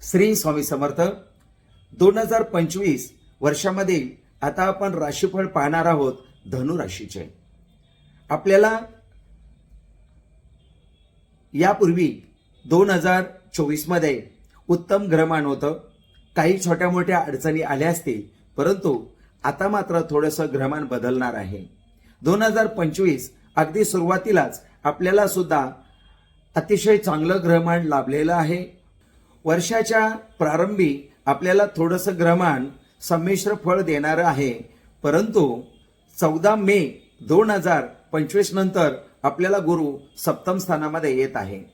श्री स्वामी समर्थ दोन हजार पंचवीस वर्षामध्ये आता आपण राशीफळ पाहणार आहोत धनु राशीचे. आपल्याला यापूर्वी दोन हजार चोवीसमध्ये उत्तम ग्रहमान होतं काही छोट्या मोठ्या अडचणी आल्या असतील परंतु आता मात्र थोडंसं ग्रहमान बदलणार आहे. दोन हजार पंचवीस अगदी सुरुवातीलाच आपल्याला सुद्धा अतिशय चांगलं ग्रहमान लाभलेलं आहे. वर्षाच्या प्रारंभी आपल्याला थोडंसं ग्रहमान संमिश्र फळ देणारं आहे. परंतु चौदा मे दोन हजार पंचवीस नंतर आपल्याला गुरु सप्तम स्थानामध्ये येत आहे.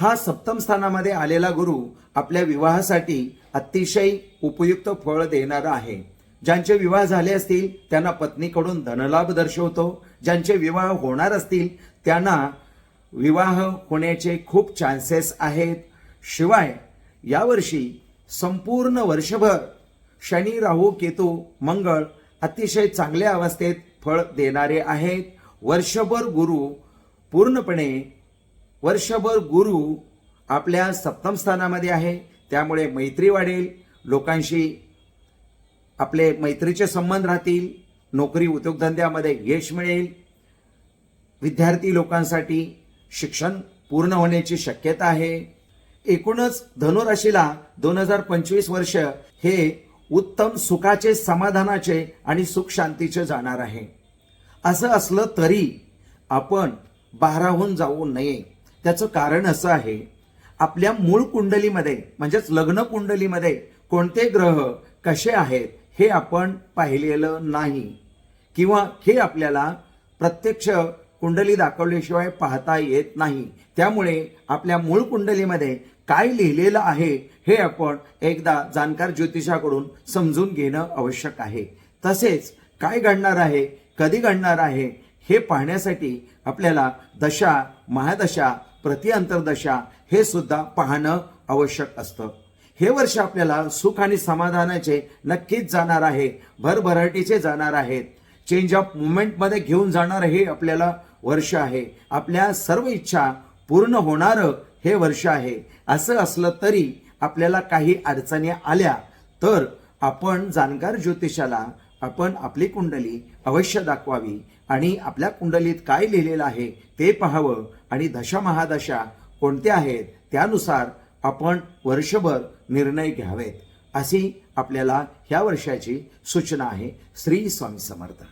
हा सप्तम स्थानामध्ये आलेला गुरु आपल्या विवाहासाठी अतिशय उपयुक्त फळ देणारा आहे. ज्यांचे विवाह झाले असतील त्यांना पत्नीकडून धनलाभ दर्शवतो. ज्यांचे विवाह होणार असतील त्यांना विवाह होण्याचे खूप चान्सेस आहेत. शिवाय यावर्षी संपूर्ण वर्षभर शनी राहू केतू मंगळ अतिशय चांगल्या अवस्थेत फळ देणारे आहेत. वर्षभर गुरु पूर्णपणे वर्षभर गुरु आपल्या सप्तम स्थानामध्ये आहे. त्यामुळे मैत्री वाढेल. लोकांशी आपले मैत्रीचे संबंध राहतील. नोकरी उद्योगधंद्यामध्ये यश मिळेल. विद्यार्थी लोकांसाठी शिक्षण पूर्ण होण्याची शक्यता आहे. एकूणच धनुराशीला दोन हजार पंचवीस वर्ष हे उत्तम सुखाचे समाधानाचे आणि सुख शांतीचे जाणार आहे. असं असलं तरी आपण बाराहून जाऊ नये. त्याचं कारण असं आहे आपल्या मूळ कुंडलीमध्ये म्हणजेच लग्न कुंडलीमध्ये कोणते ग्रह कसे आहेत हे आपण पाहिलेलं नाही. किंवा हे आपल्याला प्रत्यक्ष कुंडली दाखवल्याशिवाय पाहता येत नाही. त्यामुळे आपल्या मूळ कुंडलीमध्ये काय लिहिलेलं आहे हे आपण एकदा जाणकार ज्योतिषाकडून समजून घेणं आवश्यक आहे. तसेच काय घडणार आहे कधी घडणार आहे हे पाहण्यासाठी आपल्याला दशा महादशा प्रतिअंतरदशा हे सुद्धा पाहणं आवश्यक असतं. हे वर्ष आपल्याला सुख आणि समाधानाचे नक्कीच जाणार आहे भरभराटीचे जाणार आहेत. चेंज ऑफ मुवमेंटमध्ये घेऊन जाणार हे आपल्याला वर्ष आहे. आपल्या सर्व इच्छा पूर्ण होणारं हे वर्ष आहे. असं असलं तरी आपल्याला काही अडचणी आल्या तर आपण जाणकार ज्योतिषाला आपण आपली कुंडली अवश्य दाखवावी आणि आपल्या कुंडलीत काय लिहिलेलं आहे ते पाहावं आणि दशा महादशा कोणत्या आहेत त्यानुसार आपण वर्षभर निर्णय घ्यावेत अशी आपल्याला ह्या वर्षाची सूचना आहे. श्री स्वामी समर्थ.